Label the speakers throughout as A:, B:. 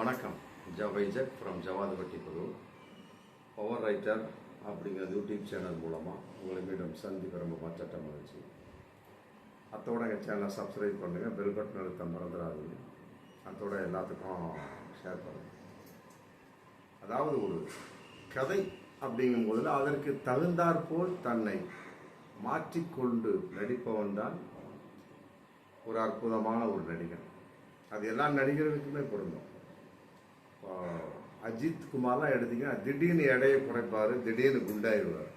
A: வணக்கம். ஜவைஜக் from Javadupatti power writer அப்படிங்கிற யூடியூப் சேனல் மூலமாக உங்களை மீண்டும் சந்திப்பு ரொம்ப மச்சட்ட மகிழ்ச்சி அத்தோட எங்கள் சேனலை சப்ஸ்கிரைப் பண்ணுங்கள் பெல் பட்டன் அழுத்த மறந்துடாதீங்க. அத்தோட எல்லாத்துக்கும் ஷேர் பண்ணுங்கள் அதாவது ஒரு கதை அப்படிங்கும்போதில் அதற்கு தகுந்தாற்போல் தன்னை மாற்றிக்கொண்டு நடிப்பவன் தான் ஒரு அற்புதமான ஒரு நடிகன். அது எல்லா நடிகர்களுக்குமே பொருந்தும். அஜித் குமார்லாம் எடுத்தீங்கன்னா திடீர்னு எடையை குறைப்பார் திடீர்னு குண்டாயிருவார்.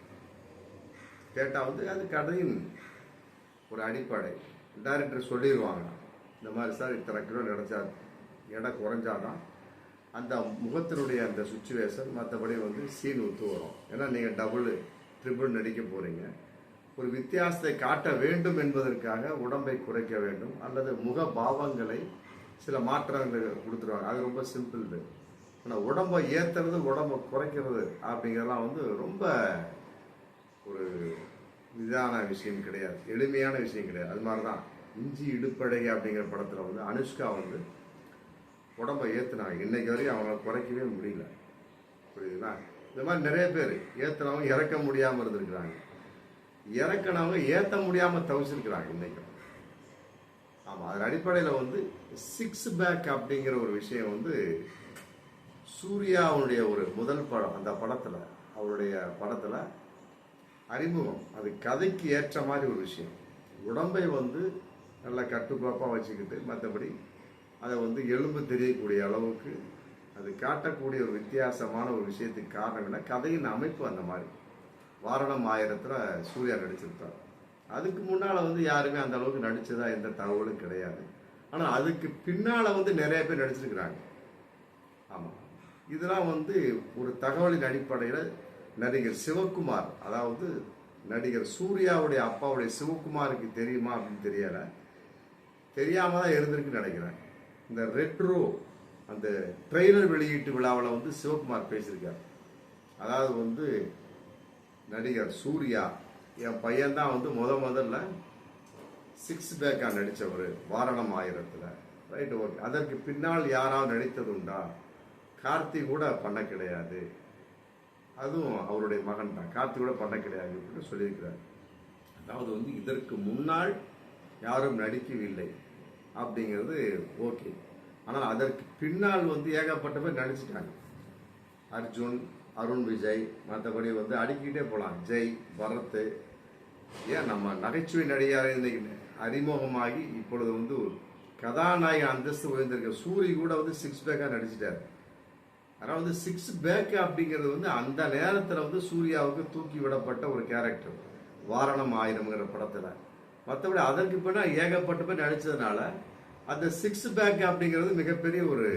A: கேட்டால் வந்து அது கதையின் ஒரு அடிப்படை. டைரக்டர் சொல்லிடுவாங்க இந்த மாதிரி சார் இத்தனை கிலோ நினச்சா எடை குறைஞ்சாதான் அந்த முகத்தினுடைய அந்த சுச்சுவேஷன் மற்றபடி வந்து சீன் ஒத்து வரும். ஏன்னா நீங்கள் டபுள் ட்ரிபிள் நடிக்க போகிறீங்க ஒரு வித்தியாசத்தை காட்ட வேண்டும் என்பதற்காக உடம்பை குறைக்க வேண்டும். அல்லது முக பாவங்களை சில மாற்றங்கள் கொடுத்துருவாங்க. அது ரொம்ப சிம்பிள் ஆனால் உடம்பை ஏற்றுறது உடம்பை குறைக்கிறது அப்படிங்கிறதெல்லாம் வந்து ரொம்ப ஒரு இதான விஷயம் கிடையாது. எளிமையான விஷயம் கிடையாது. அது மாதிரி தான் இஞ்சி இடுப்படை அப்படிங்கிற படத்தில் வந்து அனுஷ்கா வந்து உடம்பை ஏற்றுனாங்க இன்னைக்கு வரையும் அவங்கள குறைக்கவே முடியல. புரியுதுங்களா? இந்த மாதிரி நிறைய பேர் ஏற்றுனவங்க இறக்க முடியாமல் இருந்திருக்கிறாங்க. இறக்குனவங்க ஏற்ற முடியாமல் தவிச்சிருக்கிறாங்க இன்றைக்கும் ஆமாம் அதன் அடிப்படையில் வந்து சிக்ஸ் பேக் அப்படிங்கிற ஒரு விஷயம் வந்து சூர்யாவுடைய ஒரு முதல் படம் அந்த படத்தில் அவருடைய படத்தில் அறிமுகம். அது கதைக்கு ஏற்ற மாதிரி ஒரு விஷயம். உடம்பை வந்து நல்லா கட்டுக்கோப்பாக வச்சுக்கிட்டு மற்றபடி அதை வந்து எலும்பு தெரியக்கூடிய அளவுக்கு அது காட்டக்கூடிய ஒரு வித்தியாசமான ஒரு விஷயத்துக்கு காரணம் என்ன? கதையின் அமைப்பு அந்த மாதிரி. வாரணம் ஆயிரத்தில் சூர்யா நடிச்சிருப்பார். அதுக்கு முன்னால் வந்து யாருமே அந்த அளவுக்கு நடிச்சதா எந்த தகவலும் கிடையாது. ஆனால் அதுக்கு பின்னால் வந்து நிறைய பேர் நடிச்சிருக்கிறாங்க. ஆமாம் இதெல்லாம் வந்து ஒரு தகவலின் அடிப்படையில் நடிகர் சிவகுமார் அதாவது நடிகர் சூர்யாவுடைய அப்பாவுடைய சிவகுமாருக்கு தெரியுமா அப்படின்னு தெரியல. தெரியாம தான் இருந்திருக்குன்னு நினைக்கிறேன். இந்த ரெட்ரோ அந்த ட்ரெய்லர் வெளியீட்டு விழாவில் வந்து சிவகுமார் பேசியிருக்கார். அதாவது வந்து நடிகர் சூர்யா என் பையன்தான் வந்து முத முதல்ல சிக்ஸ் பேக்காக நடித்தவர் வாரணம் ஆயிரத்தில். Right okay. அதற்கு பின்னால் யாராவது நடித்தது உண்டா கார்த்தி கூட பண்ண கிடையாது. அதுவும் அவருடைய மகன் தான். கார்த்தி கூட பண்ண கிடையாது அப்படின்னு சொல்லியிருக்கிறார். அதாவது வந்து இதற்கு முன்னால் யாரும் நடிக்கவில்லை அப்படிங்கிறது ஓகே. ஆனால் அதற்கு பின்னால் வந்து ஏகப்பட்ட பேர் நடிச்சிட்டாங்க. அர்ஜுன் அருண் விஜய் மற்றபடி வந்து அடுக்கிட்டே போகலாம். ஜெய் பரத். ஏன் நம்ம நகைச்சுவை நடிகார் இன்னைக்கு அறிமுகமாகி இப்பொழுது வந்து கதாநாயகன் கதாநாயக அந்தஸ்து உயர்ந்திருக்க சூரி கூட வந்து சிக்ஸ் பேக்காக நடிச்சிட்டாரு. அதாவது சிக்ஸ் பேக் அப்படிங்கிறது வந்து அந்த நேரத்தில் வந்து சூர்யாவுக்கு தூக்கி விடப்பட்ட ஒரு கேரக்டர் வாரணம் ஆயிரம்ங்கிற படத்தில். மற்றபடி அதற்கு பின்னால் ஏகப்பட்ட பேர் நடித்ததுனால அந்த சிக்ஸ் பேக் அப்படிங்கிறது மிகப்பெரிய ஒரு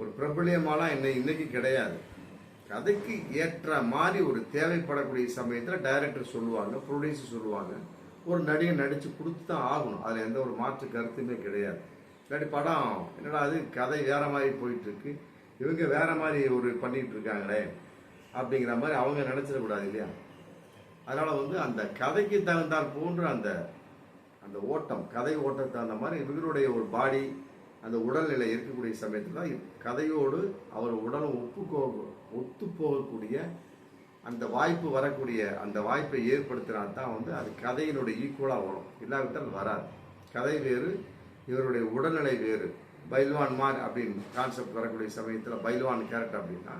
A: ஒரு பிரபலியமாலாம் என்ன இன்னைக்கு கிடையாது. கதைக்கு ஏற்ற மாதிரி ஒரு தேவைப்படக்கூடிய சமயத்தில் டைரக்டர் சொல்லுவாங்க ப்ரொடியூசர் சொல்லுவாங்க. ஒரு நடிகர் நடித்து கொடுத்து தான் ஆகணும். அதில் எந்த ஒரு மாற்று கருத்துமே கிடையாது. இல்லாட்டி படம் என்னடா அது கதை வேற மாதிரி போயிட்டுருக்கு இவங்க வேற மாதிரி ஒரு பண்ணிட்டு இருக்காங்களே அப்படிங்கிற மாதிரி அவங்க நினைச்சிடக்கூடாது இல்லையா? அதனால வந்து அந்த கதைக்கு தகுந்தால் போன்ற அந்த அந்த ஓட்டம் கதை ஓட்டத்துக்கு தகுந்த மாதிரி இவங்களுடைய ஒரு பாடி அந்த உடல்நிலை இருக்கக்கூடிய சமயத்தில் தான் கதையோடு அவர் உடலும் ஒப்புக்கோ ஒத்து போகக்கூடிய அந்த வாய்ப்பு வரக்கூடிய அந்த வாய்ப்பை ஏற்படுத்தினா தான் வந்து அது கதையினுடைய ஈக்குவலாக வரும். இல்லாவிட்டால் வராது. கதை வேறு இவருடைய உடல்நிலை வேறு. பைல்வான் மார் அப்படின்னு கான்செப்ட் வரக்கூடிய சமயத்தில் பைல்வான் கேரக்டர் அப்படின்னா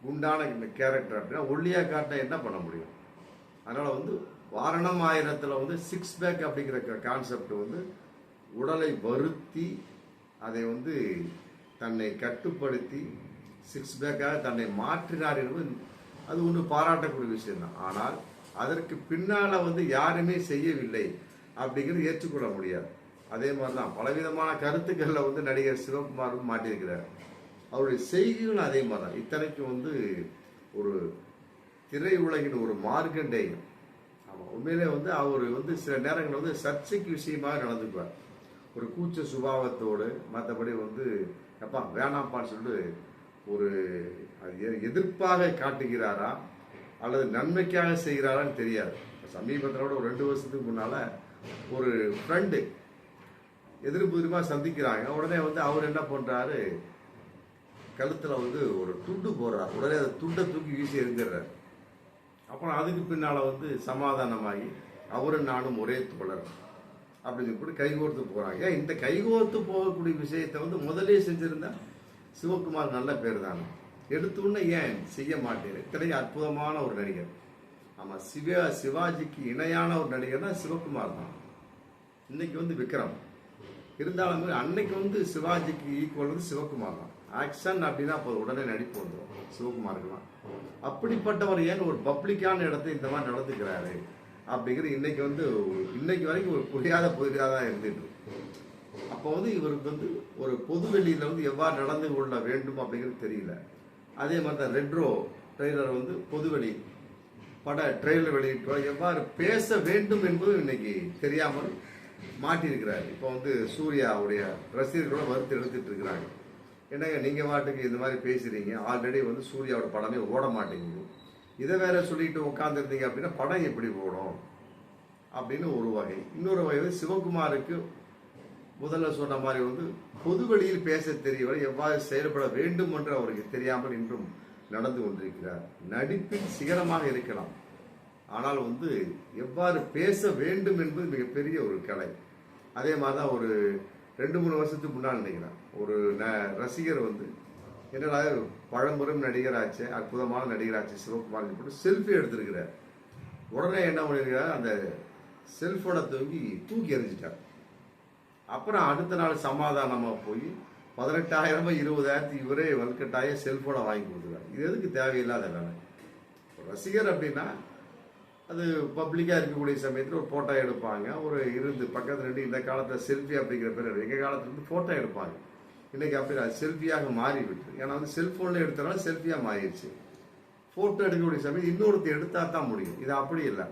A: குண்டான கேரக்டர் அப்படின்னா ஒல்லியாக காட்டினா என்ன பண்ண முடியும்? அதனால் வந்து வாரணம் ஆயிரத்தில் வந்து சிக்ஸ் பேக் அப்படிங்கிற கான்செப்ட் வந்து உடலை வருத்தி அதை வந்து தன்னை கட்டுப்படுத்தி சிக்ஸ் பேக்காக தன்னை மாற்றினார் என்பது அது ஒன்று பாராட்டக்கூடிய விஷயம்தான். ஆனால் அதற்கு பின்னால் வந்து யாருமே செய்யவில்லை அப்படிங்கிறது ஏற்றுக்கொள்ள முடியாது. அதே மாதிரி தான் பலவிதமான கருத்துக்களில் வந்து நடிகர் சிவகுமார் மாட்டியிருக்கிறார். அவருடைய செய்திகளும் அதே மாதிரி தான் இத்தனைக்கும் வந்து ஒரு திரையுலகின் ஒரு மார்க்கண்டேயம் ஆமாம் உண்மையிலே வந்து அவர் வந்து சில நேரங்களில் வந்து சர்ச்சைக்கு விஷயமாக நடந்துக்குவார். ஒரு கூச்ச சுபாவத்தோடு மற்றபடி வந்து எப்பா வேணாம்ப்பான்னு சொல்லிட்டு ஒரு எதிர்ப்பாக காட்டுகிறாரா? அல்லது நன்மைக்காக செய்கிறாரான்னு தெரியாது. சமீபத்திலோட ஒரு ரெண்டு வருஷத்துக்கு முன்னால் ஒரு ஃப்ரெண்டு எதிர்ப்பு எதிர்ப்பாக சந்திக்கிறாங்க. உடனே வந்து அவர் என்ன பண்ணுறாரு கழுத்தில் வந்து ஒரு துண்டு போடுறார். உடனே அந்த துண்டை தூக்கி வீசி எரிஞ்சிடுறார் அப்புறம் அதுக்கு பின்னால் வந்து சமாதானமாகி அவரும் நானும் ஒரே தோழர் அப்படின்னு சொல்லி கைகோர்த்து போகிறாங்க ஏன் இந்த கைகோர்த்து போகக்கூடிய விஷயத்தை வந்து முதலே செஞ்சிருந்தா சிவகுமார் நல்ல பேர் தானே. எடுத்தோன்னே ஏன் செய்ய மாட்டேன்? இத்தனை அற்புதமான ஒரு நடிகர். ஆமாம் சிவா சிவாஜிக்கு இணையான ஒரு நடிகர்னா சிவகுமார் தான். இன்னைக்கு வந்து விக்ரம். இருந்தாலும் அன்னைக்கு வந்து சிவாஜிக்கு ஈக்குவல் வந்து சிவகுமார் தான். ஆக்ஷன் அப்படின்னா அப்போ உடனே நடிப்பு வந்துடும் சிவகுமாருக்குலாம் அப்படிப்பட்டவர் ஏன் ஒரு பப்ளிக்கான இடத்தை இந்த மாதிரி நடந்துக்கிறாரு அப்படிங்கிறது இன்னைக்கு வந்து இன்னைக்கு வரைக்கும் ஒரு புரியாத புரியாத தான் இருந்துட்டு அப்போ வந்து இவருக்கு வந்து ஒரு பொது வெளியில் வந்து எவ்வாறு நடந்து கொள்ள வேண்டும் அப்படிங்கிறது தெரியல. அதே மாதிரி தான் ரெட்ரோ ட்ரெய்லர் வந்து பொதுவெளி பட ட்ரெய்லர் வெளியிட்டோம். எவ்வாறு பேச வேண்டும் என்பதும் இன்னைக்கு தெரியாமல் மாட்டியிருக்கிறார். இப்போ வந்து சூர்யாவுடைய ரசிகர்களோட வருத்தி எடுத்துட்டு இருக்கிறாங்க. என்னங்க நீங்கள் வாட்டுக்கு இந்த மாதிரி பேசுகிறீங்க ஆல்ரெடி வந்து சூர்யாவோட படமே ஓட மாட்டேங்குது. இதை வேற சொல்லிட்டு உட்காந்துருந்தீங்க அப்படின்னா படம் எப்படி ஓடும்? அப்படின்னு ஒரு வகை. இன்னொரு வகை வந்து சிவகுமாருக்கு முதல்ல சொன்ன மாதிரி வந்து பொது வெளியில் பேச தெரியவரை எவ்வாறு செயல்பட வேண்டும் என்று அவருக்கு தெரியாமல் இன்றும் நடந்து கொண்டிருக்கிறார். நடிப்பின் சிகரமாக இருக்கலாம். ஆனால் வந்து எவ்வாறு பேச வேண்டும் என்பது மிகப்பெரிய ஒரு கலை. அதே மாதிரி தான் ஒரு ரெண்டு மூணு வருஷத்துக்கு முன்னால் நினைக்கிறேன். ஒரு ந- ரசிகர் வந்து என்னடா பழம்பெரும் நடிகராச்சு அற்புதமான நடிகராச்சு சிவகுமார் போட்டு செல்ஃபி எடுத்திருக்கிறார். உடனே என்ன பண்ணியிருக்கிறார் அந்த செல்போனை தூக்கி தூக்கி எறிஞ்சிட்டார். அப்புறம் அடுத்த நாள் சமாதானமாக போய் பதினெட்டாயிரமோ இருபதாயிரத்து இவரே வல்கட்டாய செல்ஃபோனை வாங்கி கொடுத்துருக்காரு. இது எதுக்கு தேவையில்லாத வேலை? ரசிகர் அப்படின்னா அது பப்ளிக்காக இருக்கக்கூடிய சமயத்தில் ஒரு ஃபோட்டோ எடுப்பாங்க. ஒரு இருந்து பக்கத்தில் ரெண்டு இந்த காலத்தில் செல்ஃபி அப்படிங்கிற பேர் எங்கள் காலத்துல இருந்து ஃபோட்டோ எடுப்பாங்க. இன்னைக்கு அப்படி அது செல்ஃபியாக மாறிவிட்டு ஏன்னா வந்து செல்ஃபோனில் எடுத்தனால செல்ஃபியாக மாறிடுச்சு. ஃபோட்டோ எடுக்கக்கூடிய சமயம் இன்னொருத்தர் எடுத்தா தான் முடியும். இது அப்படி இல்லை.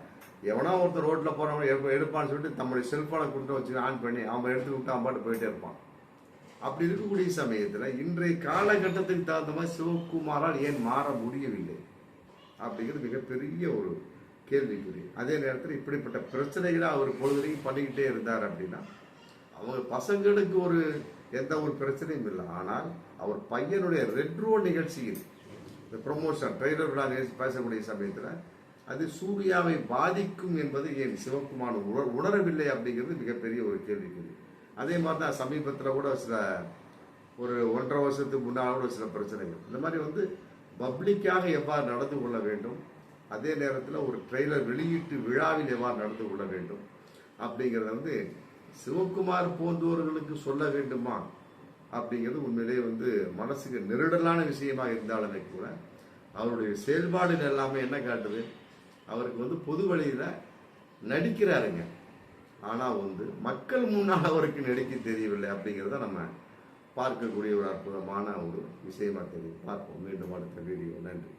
A: எவனா ஒருத்தர் ரோட்டில் போகிறவங்க எப்போ எடுப்பான்னு சொல்லிட்டு நம்மளுடைய செல்ஃபோனை கொண்டு வச்சு ஆன் பண்ணி அவன் எடுத்து விட்டு அவன் பாட்டு போயிட்டே இருப்பான். அப்படி இருக்கக்கூடிய சமயத்தில் இன்றைய காலகட்டத்துக்கு தகுந்த மாதிரி சிவகுமாரால் ஏன் மாற முடியவில்லை? அப்படிங்கிறது மிகப்பெரிய ஒரு கேள்விக்குறி. அதே நேரத்தில் இப்படிப்பட்ட பிரச்சனைகளை அவர் பொழுதுலையும் பண்ணிக்கிட்டே இருந்தார் அப்படின்னா அவங்க பசங்களுக்கு ஒரு எந்த ஒரு பிரச்சனையும் இல்லை. ஆனால் அவர் பையனுடைய ரெட்ரோ நிகழ்ச்சியில் இந்த ப்ரொமோஷன் ட்ரெய்லர் விழா நிகழ்ச்சி பேசக்கூடிய சமயத்தில் அது சூர்யாவை பாதிக்கும் என்பது ஏன் சிவகுமார் உணர் உணரவில்லை அப்படிங்கிறது மிகப்பெரிய ஒரு கேள்விக்குறி. அதே மாதிரி தான் சமீபத்தில் கூட சில ஒரு ஒன்றரை வருஷத்துக்கு முன்னால் கூட சில பிரச்சனைகள். இந்த மாதிரி வந்து பப்ளிக்காக எவ்வாறு நடந்து கொள்ள வேண்டும்? அதே நேரத்தில் ஒரு ட்ரெய்லர் வெளியீட்டு விழாவில் எவ்வாறு நடந்து கொள்ள வேண்டும்? அப்படிங்கிறத வந்து சிவகுமார் போன்றவர்களுக்கு சொல்ல வேண்டுமா? அப்படிங்கிறது உண்மையிலேயே வந்து மனசுக்கு நெருடலான விஷயமாக இருந்தாலுமே கூட அவருடைய செயல்பாடுகள் எல்லாமே என்ன காட்டுது? அவருக்கு வந்து பொது வழியில் நடிக்கிறாருங்க. ஆனால் வந்து மக்கள் முன்னால் அவருக்கு நடிக்க தெரியவில்லை அப்படிங்கிறத நம்ம பார்க்கக்கூடிய ஒரு அற்புதமான ஒரு விஷயமா தெரியும் பார்ப்போம். மீண்டும் அடுத்த வீடியோ நன்றி.